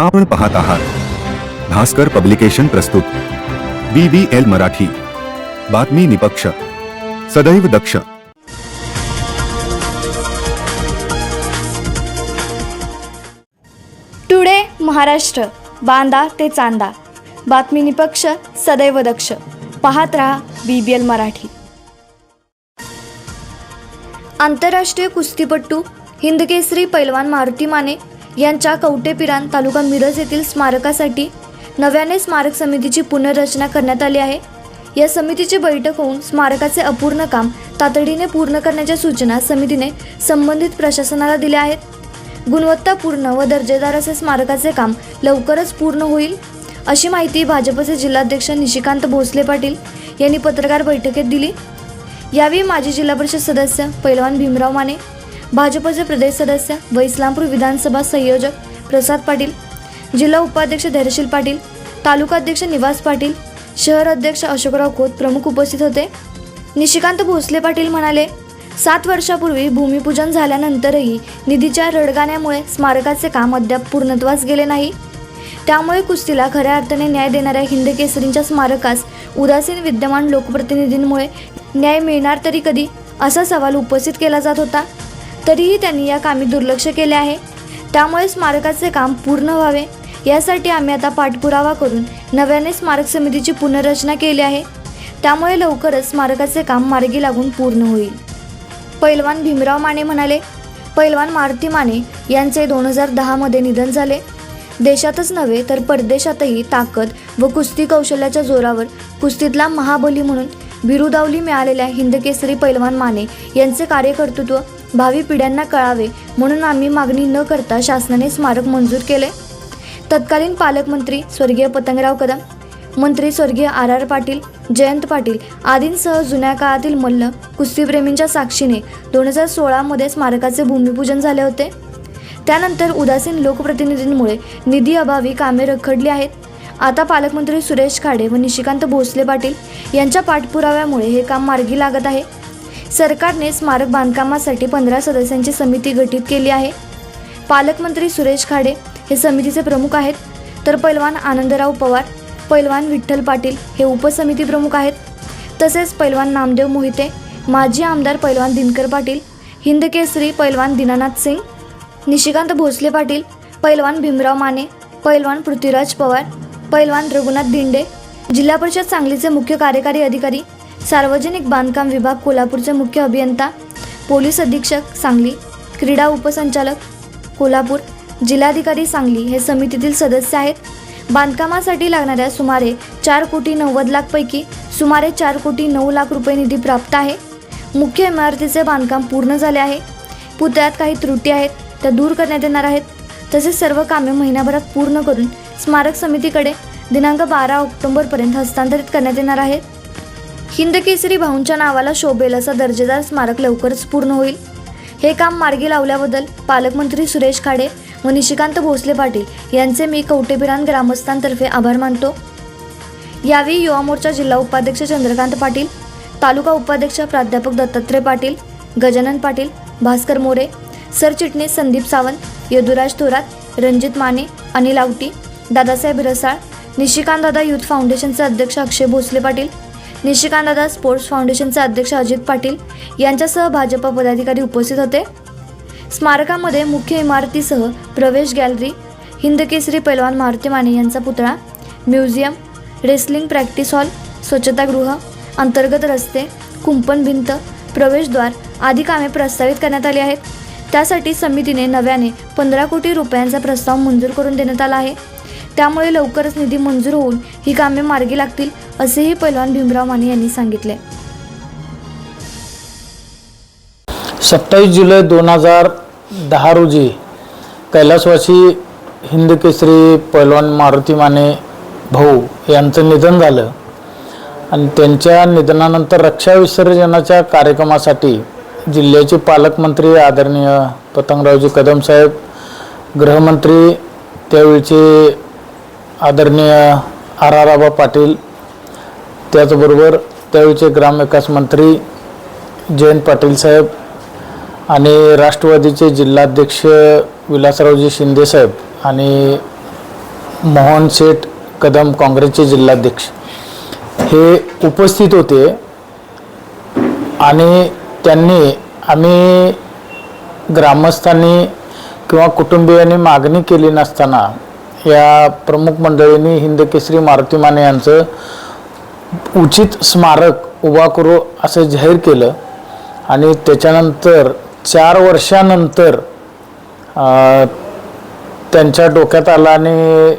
आपण पाहत आहात. भास्कर पब्लिकेशन प्रस्तुत. B B L Marathi. बातमी निपक्ष. सदैव दक्ष. टुडे महाराष्ट्र. बांदा ते चांदा. बातमी निपक्ष सदैव दक्ष. पाहत रहा बी बी एल मराठी. आंतरराष्ट्रीय कुस्तीपट्टू हिंदकेसरी पैलवान मारुती माने यांच्या कवटेपिरान तालुका मिरज येथील स्मारकासाठी नव्याने स्मारक समितीची पुनर्रचना करण्यात आली आहे. या समितीची बैठक होऊन स्मारकाचे अपूर्ण काम तातडीने पूर्ण करण्याच्या सूचना समितीने संबंधित प्रशासनाला दिल्या आहेत. गुणवत्तापूर्ण व दर्जेदार असे स्मारकाचे काम लवकरच पूर्ण होईल अशी माहिती भाजपचे जिल्हाध्यक्ष निशिकांत भोसले पाटील यांनी पत्रकार बैठकीत दिली. यावेळी माजी जिल्हा परिषद सदस्य पैलवान भीमराव माने भाजपचे प्रदेश सदस्य व इस्लामपूर विधानसभा संयोजक प्रसाद पाटील जिल्हा उपाध्यक्ष धैर्यशील पाटील तालुका अध्यक्ष निवास पाटील शहर अध्यक्ष अशोकराव खोत प्रमुख उपस्थित होते. निशिकांत भोसले पाटील म्हणाले सात वर्षापूर्वी भूमिपूजन झाल्यानंतरही निधीच्या रडगाण्यामुळे स्मारकाचे काम अद्याप पूर्णत्वास गेले नाही. त्यामुळे कुस्तीला खऱ्या अर्थाने न्याय देणाऱ्या हिंदकेसरींच्या स्मारकास उदासीन विद्यमान लोकप्रतिनिधींमुळे न्याय मिळणार तरी कधी? असा सवाल उपस्थित केला जात होता. तरीही त्यांनी या कामी दुर्लक्ष केले आहे. त्यामुळे स्मारकाचे काम पूर्ण व्हावे. यासाठी आम्ही आता पाठपुरावा करून नव्याने स्मारक समितीची पुनर्रचना केली आहे. त्यामुळे लवकरच स्मारकाचे काम मार्गी लागून पूर्ण होईल. पैलवान भीमराव माने म्हणाले पैलवान मारुती माने यांचे दोन हजार दहामध्ये निधन झाले. देशातच नव्हे तर परदेशातही ताकद व कुस्ती कौशल्याच्या जोरावर कुस्तीतला महाबली म्हणून बिरुदावली मिळालेल्या हिंदकेसरी पैलवान माने यांचे कार्यकर्तृत्व भावी पिढ्यांना कळावे म्हणून आम्ही मागणी न करता शासनाने स्मारक मंजूर केले. तत्कालीन पालकमंत्री स्वर्गीय पतंगराव कदम मंत्री स्वर्गीय आर आर पाटील जयंत पाटील आदींसह जुन्या काळातील मल्ल कुस्तीप्रेमींच्या साक्षीने दोन हजार सोळामध्ये स्मारकाचे भूमिपूजन झाले होते. त्यानंतर उदासीन लोकप्रतिनिधींमुळे निधी अभावी कामे रखडली आहेत. आता पालकमंत्री सुरेश खाडे व निशिकांत भोसले पाटील यांच्या पाठपुराव्यामुळे हे काम मार्गी लागत आहे. सरकारने स्मारक बांधकामासाठी पंधरा सदस्यांची समिती गठीत केली आहे. पालकमंत्री सुरेश खाडे हे समितीचे प्रमुख आहेत. तर पैलवान आनंदराव पवार पैलवान विठ्ठल पाटील हे उपसमिती प्रमुख आहेत. तसेच पैलवान नामदेव मोहिते माजी आमदार पैलवान दिनकर पाटील हिंदकेसरी पैलवान दीनानाथ सिंग निशिकांत भोसले पाटील पैलवान भीमराव माने पैलवान पृथ्वीराज पवार पैलवान रघुनाथ दिंडे जिल्हा परिषद सांगलीचे मुख्य कार्यकारी अधिकारी सार्वजनिक बांधकाम विभाग कोल्हापूरचे मुख्य अभियंता पोलीस अधीक्षक सांगली क्रीडा उपसंचालक कोल्हापूर जिल्हाधिकारी सांगली हे समितीतील सदस्य आहेत. बांधकामासाठी लागणाऱ्या सुमारे चार कोटी नव्वद लाखपैकी सुमारे चार कोटी नऊ लाख रुपये निधी प्राप्त आहे. मुख्य इमारतीचे बांधकाम पूर्ण झाले आहे. पुतळ्यात काही त्रुटी आहेत त्या दूर करण्यात येणार आहेत. तसेच सर्व कामे महिन्याभरात पूर्ण करून स्मारक समितीकडे दिनांक बारा ऑक्टोबरपर्यंत हस्तांतरित करण्यात येणार आहेत. हिंदकेसरी भाऊंच्या नावाला शोभेल असा दर्जेदार स्मारक लवकरच पूर्ण होईल. हे काम मार्गी लावल्याबद्दल पालकमंत्री सुरेश खाडे व निशिकांत भोसले पाटील यांचे मी कवटेबिरान ग्रामस्थांतर्फे आभार मानतो. यावेळी युवा मोर्चा जिल्हा उपाध्यक्ष चंद्रकांत पाटील तालुका उपाध्यक्ष प्राध्यापक दत्तात्रय पाटील गजानन पाटील भास्कर मोरे सरचिटणीस संदीप सावंत यदुराज थोरात रणजित माने अनिल आवटी दादासाहेब रसाळ निशिकांतदादा युथ फाउंडेशनचे अध्यक्ष अक्षय भोसले पाटील निशिकांतदादा स्पोर्ट्स फाउंडेशनचे अध्यक्ष अजित पाटील यांच्यासह भाजप पदाधिकारी उपस्थित होते. स्मारकामध्ये मुख्य इमारतीसह प्रवेश गॅलरी हिंदकेसरी पैलवान मारुती माने यांचा पुतळा म्युझियम रेसलिंग प्रॅक्टिस हॉल स्वच्छतागृह अंतर्गत रस्ते कुंपण भिंत प्रवेशद्वार आदी कामे प्रस्तावित करण्यात आली आहेत. त्यासाठी समितीने नव्याने पंधरा कोटी रुपयांचा प्रस्ताव मंजूर करून देण्यात आला आहे. त्यामुळे लवकरच निधी मंजूर होऊन ही कामे मार्गी लागतील असेही पैलवान भीमराव माने यांनी सांगितले. सत्तावीस जुलै दोन हजार दहा रोजी कैलासवासी हिंदकेसरी पैलवान मारुती माने भाऊ यांचं निधन झालं. आणि त्यांच्या निधनानंतर रक्षा विसर्जनाच्या कार्यक्रमासाठी जिल्ह्याचे पालकमंत्री आदरणीय पतंगरावजी कदम साहेब गृहमंत्री त्यावेळचे आदरणीय आर आर आबा पाटील त्याचबरोबर त्यावेळचे ग्रामविकास मंत्री जयंत पाटील साहेब आणि राष्ट्रवादीचे जिल्हाध्यक्ष विलासरावजी शिंदेसाहेब आणि मोहन शेठ कदम काँग्रेसचे जिल्हाध्यक्ष हे उपस्थित होते. आणि त्यांनी आम्ही ग्रामस्थांनी किंवा कुटुंबियांनी मागणी केली नसताना या प्रमुख मंडळींनी हिंदकेसरी मारुती माने यांचं उचित स्मारक उभा करू असं जाहीर केलं. आणि त्याच्यानंतर चार वर्षानंतर त्यांच्या डोक्यात आला आणि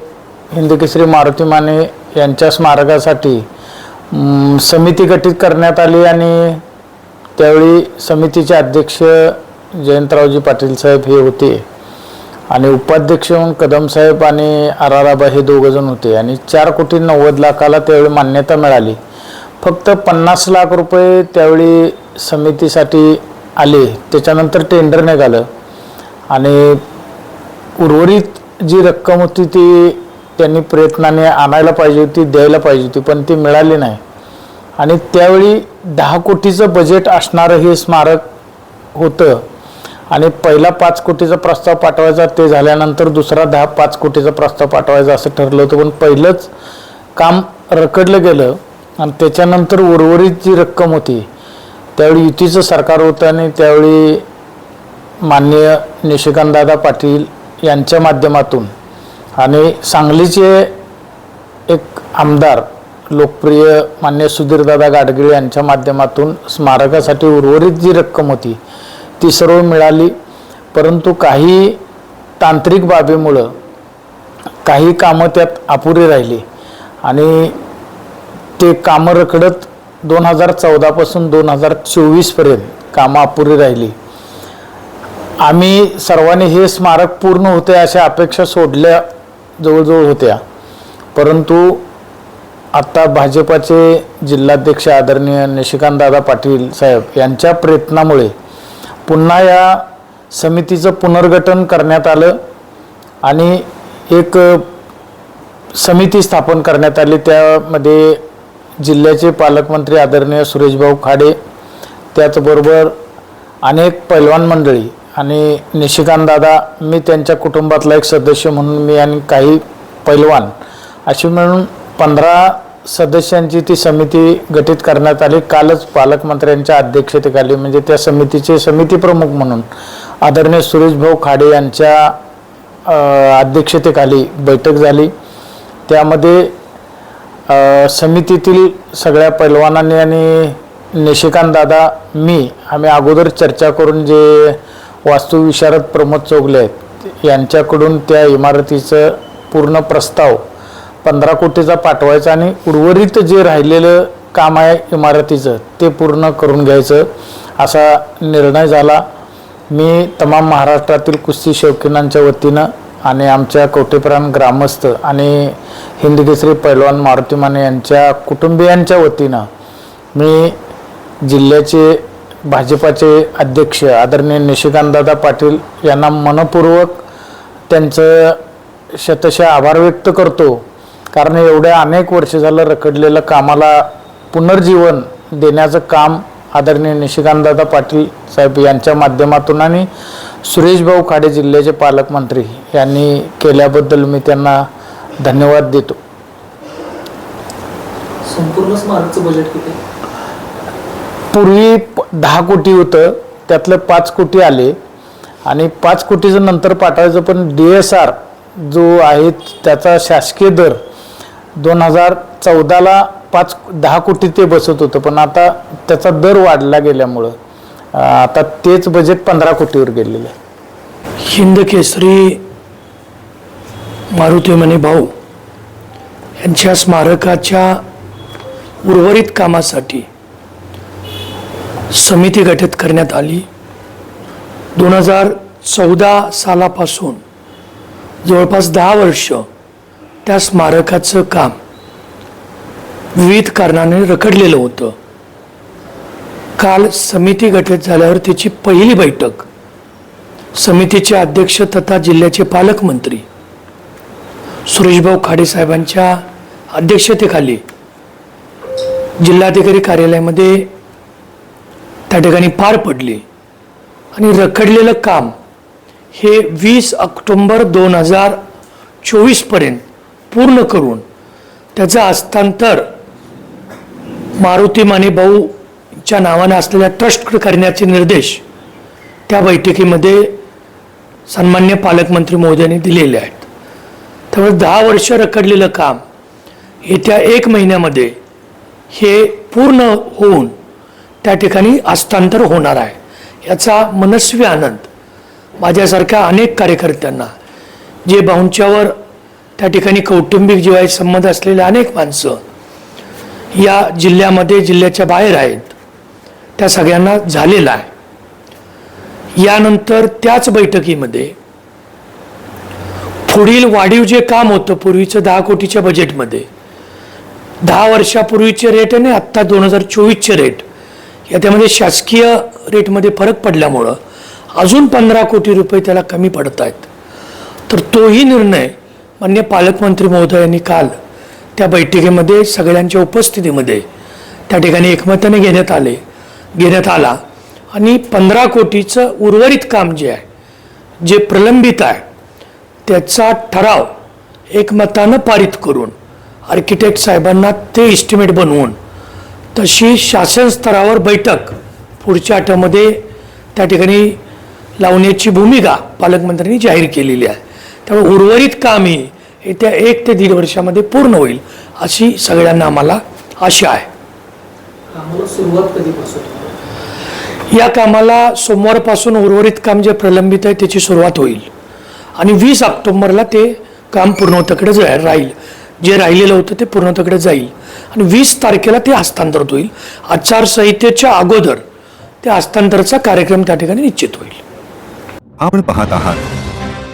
हिंदकेसरी मारुती माने यांच्या स्मारकासाठी समिती गठीत करण्यात आली आणि त्यावेळी समितीचे अध्यक्ष जयंतरावजी पाटील साहेब हे होते. आणि उपाध्यक्ष म्हणून कदमसाहेब आणि आराराबा हे दोघं जण होते. आणि चार कोटी नव्वद लाखाला त्यावेळी मान्यता मिळाली. फक्त पन्नास लाख रुपये त्यावेळी समितीसाठी आले. त्याच्यानंतर टेंडर निघालं. आणि उर्वरित जी रक्कम होती ती त्यांनी प्रयत्नाने आणायला पाहिजे होती द्यायला पाहिजे होती पण ती मिळाली नाही. आणि त्यावेळी दहा कोटीचं बजेट असणारं हे स्मारक होतं. आणि पहिला पाच कोटीचा प्रस्ताव पाठवायचा ते झाल्यानंतर दुसरा दहा पाच कोटीचा प्रस्ताव पाठवायचा असं ठरलं होतं. पण पहिलंच काम रखडलं गेलं आणि त्याच्यानंतर उर्वरित जी रक्कम होती. त्यावेळी युतीचं सरकार होतं आणि त्यावेळी माननीय निशिकांतदादा पाटील यांच्या माध्यमातून आणि सांगलीचे एक आमदार लोकप्रिय मान्य सुधीरदादा गाडगिळे यांच्या माध्यमातून स्मारकासाठी उर्वरित जी रक्कम होती. ती सर्व मिळाली. परंतु काही तांत्रिक बाबीमुळं काही कामं त्यात अपुरी राहिली. आणि ते कामं रखडत दोन हजार चौदापासून दोन हजार चोवीसपर्यंत कामं अपुरी राहिली. आम्ही सर्वांनी हे स्मारक पूर्ण होते अशा अपेक्षा सोडल्या जवळजवळ होत्या. परंतु आत्ता भाजपाचे जिल्हाध्यक्ष आदरणीय निशिकांतदादा पाटील साहेब यांच्या प्रयत्नामुळे पुन्हा या समितीचं पुनर्गठन करण्यात आलं आणि एक समिती स्थापन करण्यात आली. त्यामध्ये जिल्ह्याचे पालकमंत्री आदरणीय सुरेशभाऊ खाडे त्याचबरोबर अनेक पैलवान मंडळी आणि निशिकांतदादा मी त्यांच्या कुटुंबातला एक सदस्य म्हणून मी आणि काही पैलवान अशी मिळून पंधरा सदस्यांची ती समिती गठीत करण्यात आली. कालच पालकमंत्र्यांच्या अध्यक्षतेखाली म्हणजे त्या समितीचे समिती प्रमुख म्हणून आदरणीय सुरेशभाऊ खाडे यांच्या अध्यक्षतेखाली बैठक झाली. त्यामध्ये समितीतील सगळ्या पैलवानांनी आणि निशिकांत दादा मी आम्ही अगोदर चर्चा करून जे वास्तुविशारद प्रमोद चोगले आहेत यांच्याकडून त्या इमारतीचं पूर्ण प्रस्ताव पंधरा कोटीचा पाठवायचा आणि उर्वरित जे राहिलेलं काम आहे इमारतीचं ते पूर्ण करून घ्यायचं असा निर्णय झाला. मी तमाम महाराष्ट्रातील कुस्ती शौकीनांच्या वतीनं आणि आमच्या कवटेप्राण ग्रामस्थ आणि हिंदकेसरी पैलवान मारुती माने यांच्या कुटुंबियांच्या वतीनं मी जिल्ह्याचे भाजपाचे अध्यक्ष आदरणीय निशिकांतदादा पाटील यांना मनपूर्वक त्यांचं शतशः आभार व्यक्त करतो. कारण एवढ्या अनेक वर्ष झालं रखडलेलं कामाला पुनर्जीवन देण्याचं काम आदरणीय निशिकांतदादा पाटील साहेब यांच्या माध्यमातून आणि सुरेशभाऊ खाडे जिल्ह्याचे पालकमंत्री यांनी केल्याबद्दल मी त्यांना धन्यवाद देतो. संपूर्ण स्मारकचं बजेट किती? पूर्वी दहा कोटी होतं त्यातलं पाच कोटी आले आणि पाच कोटीचं नंतर पाठवायचं पण डी एस आर जो आहे त्याचा शासकीय दर दोन हजार चौदाला पाच दहा कोटी ते बसत होतं पण आता त्याचा दर वाढला गेल्यामुळं. आता तेच बजेट पंधरा कोटीवर गेलेलं आहे. हिंद केसरी मारुती मने भाऊ यांच्या स्मारकाच्या उर्वरित कामासाठी समिती गठीत करण्यात आली. दोन हजार चौदा सालापासून जवळपास दहा वर्ष त्या स्मारकाचं काम विविध कारणाने रखडलेलं होतं. काल समिती गठीत झाल्यावर तिची पहिली बैठक समितीचे अध्यक्ष तथा जिल्ह्याचे पालकमंत्री सुरेशभाऊ खाडे साहेबांच्या अध्यक्षतेखाली जिल्हाधिकारी कार्यालयामध्ये त्या ठिकाणी पार पडली आणि रखडलेलं काम हे वीस ऑक्टोंबर दोन हजार चोवीसपर्यंत पूर्ण करून त्याचं हस्तांतर मारुती माने भाऊच्या नावानं असलेल्या ट्रस्टकडे करण्याचे निर्देश त्या बैठकीमध्ये सन्मान्य पालकमंत्री महोदयांनी दिलेले आहेत. त्यामुळे दहा वर्ष रखडलेलं काम येत्या एक महिन्यामध्ये हे पूर्ण होऊन त्या ठिकाणी हस्तांतर होणार आहे. याचा मनस्वी आनंद माझ्यासारख्या अनेक कार्यकर्त्यांना जे भाऊंच्यावर त्या ठिकाणी कौटुंबिक जीवाशी संबंध असलेले अनेक माणसं या जिल्ह्यामध्ये जिल्ह्याच्या बाहेर आहेत. त्या सगळ्यांना झालेला आहे. यानंतर त्याच बैठकीमध्ये पुढील वाढीव जे काम होतं पूर्वीचं दहा कोटीच्या बजेटमध्ये दहा वर्षापूर्वीचे रेट आणि आत्ता दोन हजार चोवीसचे रेट याच्यामध्ये शासकीय रेटमध्ये फरक पडल्यामुळं अजून पंधरा कोटी रुपये त्याला कमी पडत आहेत तर तोही निर्णय मान्य पालकमंत्री महोदयांनी काल त्या बैठकीमध्ये सगळ्यांच्या उपस्थितीमध्ये त्या ठिकाणी एकमताने घेण्यात आले. घेण्यात आला. आणि पंधरा कोटीचं उर्वरित काम जे आहे जे प्रलंबित आहे त्याचा ठराव एकमतानं पारित करून आर्किटेक्ट साहेबांना ते इस्टिमेट बनवून तशी शासन स्तरावर बैठक पुढच्या आठवड्यामध्ये त्या ठिकाणी लावण्याची भूमिका पालकमंत्र्यांनी जाहीर केलेली आहे. त्यामुळे उर्वरित कामही येत्या एक ते दीड वर्षामध्ये पूर्ण होईल अशी सगळ्यांना आम्हाला आशा आहे. सुरुवात कधीपासून? या कामाला सोमवारपासून उर्वरित काम जे प्रलंबित आहे त्याची सुरुवात होईल. आणि वीस ऑक्टोबरला ते काम पूर्णत्वाकडे जाय राहील. जे राहिलेलं होतं ते पूर्णत्वाकडे जाईल. आणि वीस तारखेला ते हस्तांतरित होईल. आचारसंहितेच्या अगोदर त्या हस्तांतराचा कार्यक्रम त्या ठिकाणी निश्चित होईल. आपण पाहत आहात